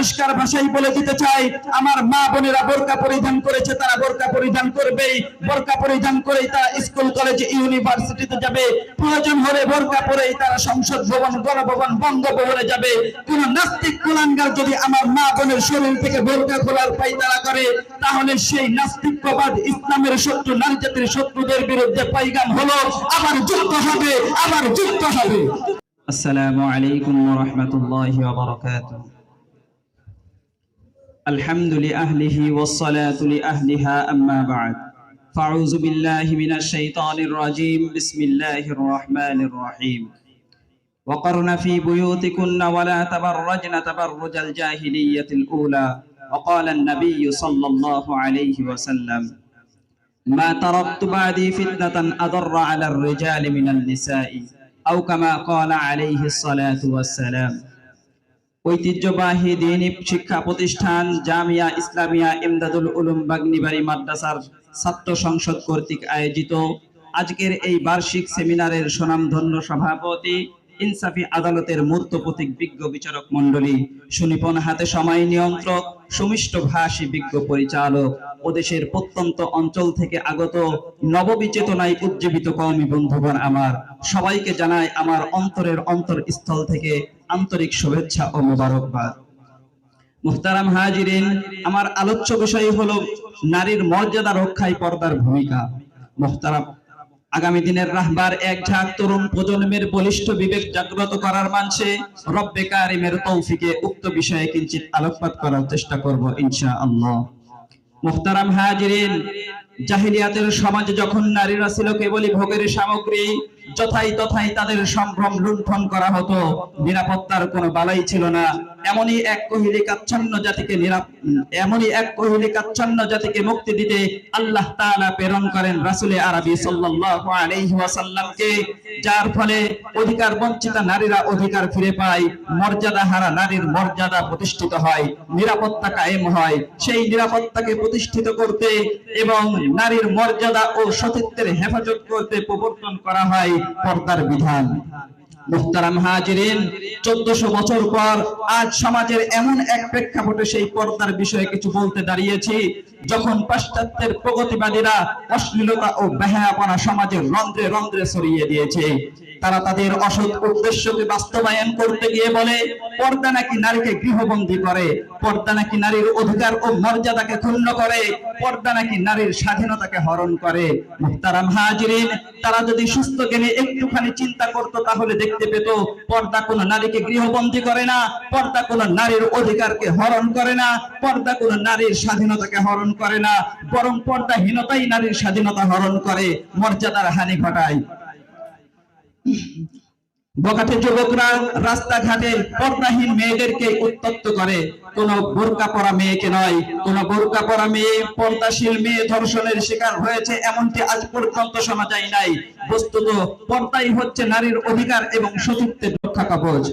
পরিষ্কার ভাষাই বলে দিতে চাই, আমার মা বোনেরা বোরকা পরিধান করেছে, তারা বোরকা পরিধান করবেই। বোরকা পরিধান করেই তারা স্কুল, কলেজ, ইউনিভার্সিটিতে যাবে। প্রয়োজন হলে বোরকা পরেই তারা সংসদ ভবন, গণভবন, বঙ্গভবনে যাবে। কোন নাস্তিক কুলাঙ্গার যদি আমার মা বোনের শরীর থেকে বোরকা খোলার পাইতারা করে, তাহলে সেই নাস্তিকবাদ ইসলামের শত্রু, নারী জাতির শত্রুদের বিরুদ্ধে পাইগাম হলো, আবার যুক্ত হবে, আবার যুক্ত হবে। আসসালামু আলাইকুম ওয়া রাহমাতুল্লাহি ওয়া বারাকাতুহু। الحمد لأهله والصلاة لأهلها أما بعد. فأعوذ بالله من الشيطان الرجيم. بسم الله الرحمن الرحيم. وقرن في بيوتكن ولا تبرجن تبرج الجاهلية الأولى. وقال النبي صلى الله عليه وسلم ما تركت بعدي فتنة أضر على الرجال من النساء أو كما قال عليه الصلاة والسلام. ঐতিহ্যবাহী দিনী শিক্ষা প্রতিষ্ঠান জামিয়া ইসলামিয়া ইমদাদুল উলুম বাগনিবাড়ি মাদ্রাসার ছাত্র সংসদ কর্তৃক আয়োজিত আজকের এই বার্ষিক সেমিনারের সুনামধন্য সভাপতি ইনসাফি আদালতের মূর্ত প্রতীক বিজ্ঞ বিচারক মণ্ডলী সুনিপন হাতে সময় নিয়ন্ত্রক, সুমিষ্ট ভাষী বিজ্ঞ পরিচালক ও দেশের প্রত্যন্ত অঞ্চল থেকে আগত নববিচেতনায় উজ্জীবিত কওমি বন্ধুগণ আমার। সবাইকে জানাই আমার অন্তরের অন্তরস্থল থেকে আন্তরিক শুভেচ্ছা ও মোবারকবাদ। মুহতারাম হাজিরিন, আমার আলোচ্য বিষয় হলো নারীর মর্যাদা রক্ষায় পর্দার ভূমিকা। মুহতারাম আগামী দিনের রাহবার এক ঝাঁক তরুণ প্রজন্মের বলিষ্ঠ বিবেক জাগ্রত করার মানসে রব্বে কারিমের তৌফিকে উক্ত বিষয়ে কিঞ্চিত আলোকপাত করার চেষ্টা করব ইনশা আল্লাহ মুখতারাম হাজিরিন জাহিলিয়াতের সমাজে যখন নারীরা ছিল কেবলই ভোগের সামগ্রী, যথাই তথাই তাদের সম্ভ্রম লুণ্ঠন করা হতো। নিরাপত্তার কোনো বালাই ছিল না। এমনই এক কহিলি কাচ্ছন্ন জাতিকে এমনই এক কহিলি কাচ্ছন্ন জাতিকে মুক্তি দিতে আল্লাহ তাআলা প্রেরণ করেন রাসূলে আরবি ওয়াসাল্লামকে, যার ফলে অধিকার বঞ্চিত নারীরা অধিকার ফিরে পায়, মর্যাদা হারা নারীর মর্যাদা প্রতিষ্ঠিত হয়, নিরাপত্তা কায়েম হয়। সেই নিরাপত্তাকে প্রতিষ্ঠিত করতে এবং নারীর মর্যাদা ও সতীত্বের হেফাজত করতে প্রবর্তন করা হয় পর্দার বিধান। চোদ্দশো বছর পর আজ সমাজের এমন এক প্রেক্ষাপটে সেই বিষয়ে কিছু বলতে দাঁড়িয়েছি, যখন পাশ্চাত্যের প্রগতিবাদীরা অশ্লীলতা ও বেহায়াপনা সমাজের রন্ধ্রে রন্ধ্রে ছড়িয়ে দিয়েছে। তারা তাদের অসৎ উদ্দেশ্যকে বাস্তবায়ন করতে গিয়ে বলে, পর্দা নাকি নারীকে গৃহবন্দী করে, পর্দা নাকি নারীর অধিকার ও মর্যাদাকে ক্ষুণ্ণ করে, পর্দা নাকি নারীর স্বাধীনতাকে হরণ করে। মুহতারাম হাজিরিন, তারা যদি সুস্থ জ্ঞানে একটুখানি চিন্তা করত, তাহলে দেখতে পেত, পর্দা কোনো নারীকে গৃহবন্দী করে না, পর্দা কোনো নারীর অধিকারকে হরণ করে না, পর্দা কোনো নারীর স্বাধীনতাকে হরণ করে না, বরং পর্দাহীনতাই নারীর স্বাধীনতা হরণ করে, মর্যাদার হানি ঘটায়। বকাটে যুবকরা রাস্তাঘাটের পর্দাহীন মেয়েদেরকে উত্তপ্ত করে। কোন বোরকা পরা মেয়েকে নয়। কোন বোরকা পরা মেয়ে পর্দাশীল মেয়ে ধর্ষণের শিকার হয়েছে, এমনটি আজ পর্যন্ত শোনা যায় নাই। বস্তুত পর্দাই হচ্ছে নারীর অধিকার এবং রক্ষা কবচ।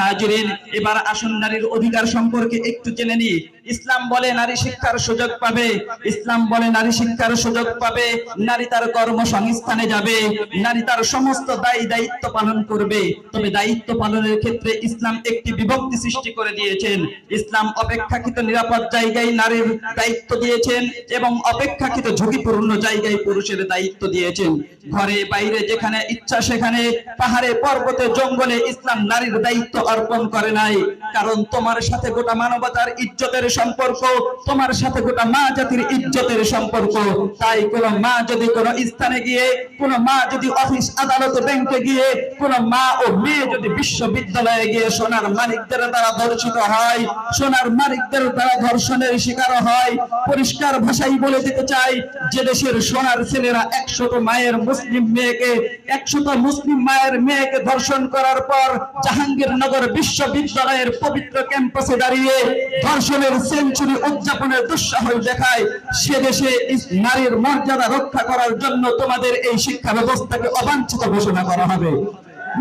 হাজিরিন, এবার আসুন নারীর অধিকার সম্পর্কে একটু জেনে নি ইসলাম বলে নারী শিক্ষার সুযোগ পাবে। ইসলাম বলে নারী শিক্ষার সুযোগ পাবে। নারী তার কর্মসংস্থানে যাবে। নারী তার সমস্ত দায়ী দায়িত্ব পালন করবে। তবে দায়িত্ব পালনের ক্ষেত্রে ইসলাম একটি বিভক্তি সৃষ্টি করে দিয়েছেন। ইসলাম অপেক্ষাকৃত নিরাপদ জায়গায় নারীর দায়িত্ব দিয়েছেন এবং অপেক্ষাকৃত ঝুঁকিপূর্ণ জায়গায় পুরুষের দায়িত্ব দিয়েছেন। ঘরে, বাইরে, যেখানে ইচ্ছা সেখানে পাহাড়ে, পর্বতে, জঙ্গলে ইসলাম নারীর দায়িত্ব অর্পণ করে নাই। কারণ তোমার সাথে গোটা মানবতার ইজ্জতের সম্পর্ক, তোমার সাথে গোটা মা জাতির ইজ্জতের সম্পর্ক। তাই কোন মা যদি কোন স্থানে গিয়ে, কোন মা যদি অফিস, আদালত, ব্যাংকে গিয়ে, কোন মা ও মেয়ে যদি বিশ্ববিদ্যালয়ে গিয়ে সোনার মালিকদের দ্বারা ধর্ষিত হয় সোনার মালিকদের দ্বারা ধর্ষণের শিকার হয়। পরিষ্কার ভাষাই বলে দিতে চাই, যে দেশের সোনার ছেলেরা একশত মায়ের মুসলিম মেয়েকে, একশত মুসলিম মায়ের মেয়েকে ধর্ষণ করার পর জাহাঙ্গীরনগর বিশ্ববিদ্যালয়ের পবিত্র ক্যাম্পাসে দাঁড়িয়ে ধর্ষণের সেঞ্চুরি উদযাপনের দুঃসাহস দেখায়। সে দেশে নারীর মর্যাদা রক্ষা করার জন্য তোমাদের এই শিক্ষা ব্যবস্থাকে অবাঞ্ছিত ঘোষণা করা হবে।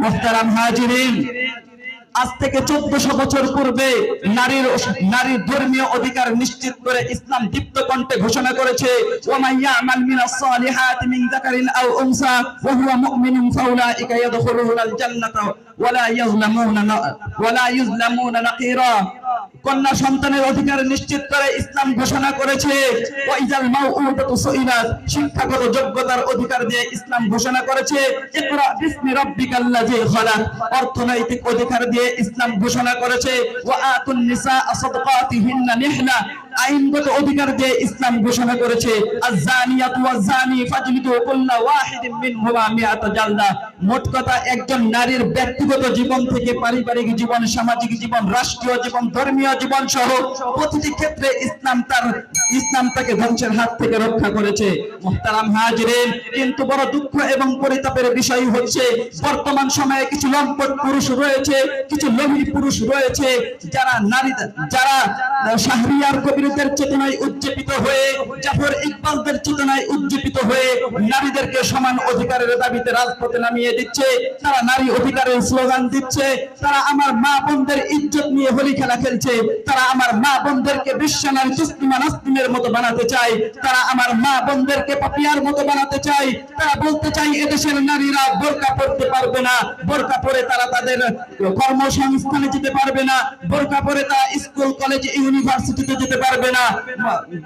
মোহতারাম হাজিরিন আজ থেকে চোদ্দশো বছর পূর্বে নারীর নারীর ধর্মীয় অধিকার নিশ্চিত করে ইসলাম দীপ্ত কণ্ঠে ঘোষণা করেছে ওমান ইয়ামাল মিনাস কন্যা সন্তানের অধিকার নিশ্চিত করে ইসলাম ঘোষণা করেছে। শিক্ষাগত যোগ্যতার অধিকার দিয়ে ইসলাম ঘোষণা করেছে। অর্থনৈতিক অধিকার দিয়ে ইসলাম ঘোষণা করেছে। আইনগত অধিকার দিয়ে ইসলাম ঘোষণা করেছে। মোট কথা, একজন নারীর ব্যক্তিগত জীবন থেকে পারিবারিক জীবন, সামাজিক জীবন, রাষ্ট্রীয় জীবন, ধর্মীয় জীবন সহ প্রতিটি ক্ষেত্রে ইসলাম তার, ইসলাম তাকে ধ্বংসের হাত থেকে রক্ষা করেছে। কিন্তু বড় দুঃখ এবং পরিতাপের বিষয় হচ্ছে, বর্তমান সময়ে কিছু লম্পট পুরুষ রয়েছে, কিছু লোভী পুরুষ রয়েছে, যারা নারী, যারা শাহরিয়ার কবিরদের চেতনায় উজ্জীবিত হয়ে, জাফর ইকবালদের চেতনায় উজ্জীবিত হয়ে, নারীদেরকে সমান অধিকারের দাবিতে রাজপথে নামিয়ে দিচ্ছে, তারা নারী অধিকারের স্লোগান দিচ্ছে, তারা আমার মা বোনদের ইজ্জত নিয়ে হোলি খেলা খেলছে, তারা আমার মা বোনদেরকে বিশ্বনার তুস্তিমা নাস্তিমের মতো বানাতে চায়, তারা আমার মা বোনদেরকে পাপিয়ার মতো বানাতে চায়, তারা বলতে চাই এদেশের নারীরা বোরকা পড়তে পারবে না, বোরকা পরে তারা তাদের কর্মসংস্থানে যেতে পারবে না, বোরকা পরে তারা স্কুল, কলেজ, ইউনিভার্সিটিতে যেতে পারবে না,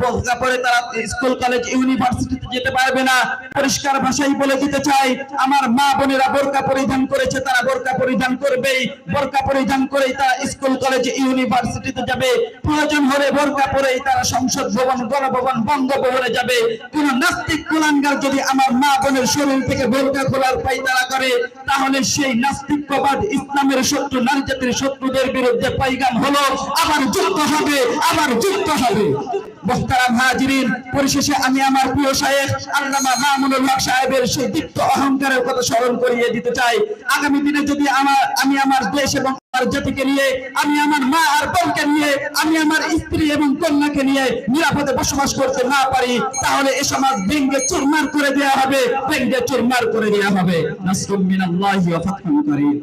বোরকা পরে তারা স্কুল, কলেজ, ইউনিভার্সিটিতে যেতে পারবে না, পরিষ্কার ভাষায় বলে দিতে চাই আমার মা বোনেরা বোরকা পরিধান করেছে, তারা বোরকা পরিধান করবেই। বোরকা পরিধান করেই তারা স্কুল, কলেজ, ইউনিভার্সিটিতে যাবে। প্রয়োজন হলে বোরকা পরেই তারা সংসদ ভবন, গণভবন, বঙ্গভবনে যাবে। কোন নাস্তিক কুলাঙ্গার যদি আমার মা বোনের শরীর থেকে বোরকা খোলার পাইতারা করে, তাহলে সেই নাস্তিকবাদ ইসলামের শত্রু, নারী জাতির শত্রুদের বিরুদ্ধে পাইগাম হলো, আবার যুদ্ধ হবে, আবার যুদ্ধ হবে। পরিশেষে আমি আমার প্রিয় শায়েখ আল্লামা মামুনুল হক সাহেবের সেই দীপ্ত অহংকারের কথা স্মরণ করিয়ে দিতে চাই। আগামী দিনে যদি আমার, আমি আমার দেশ এবং আমার জাতিকে নিয়ে, আমি আমার মা আর বোনকে নিয়ে, আমি আমার স্ত্রী এবং কন্যাকে নিয়ে নিরাপদে বসবাস করতে না পারি, তাহলে এ সমাজ ভেঙ্গে চুরমার করে দেওয়া হবে, ভেঙ্গে চুরমার করে দেওয়া হবে। নাসরুম মিনাল্লাহি ওয়া ফাতহুন করিম।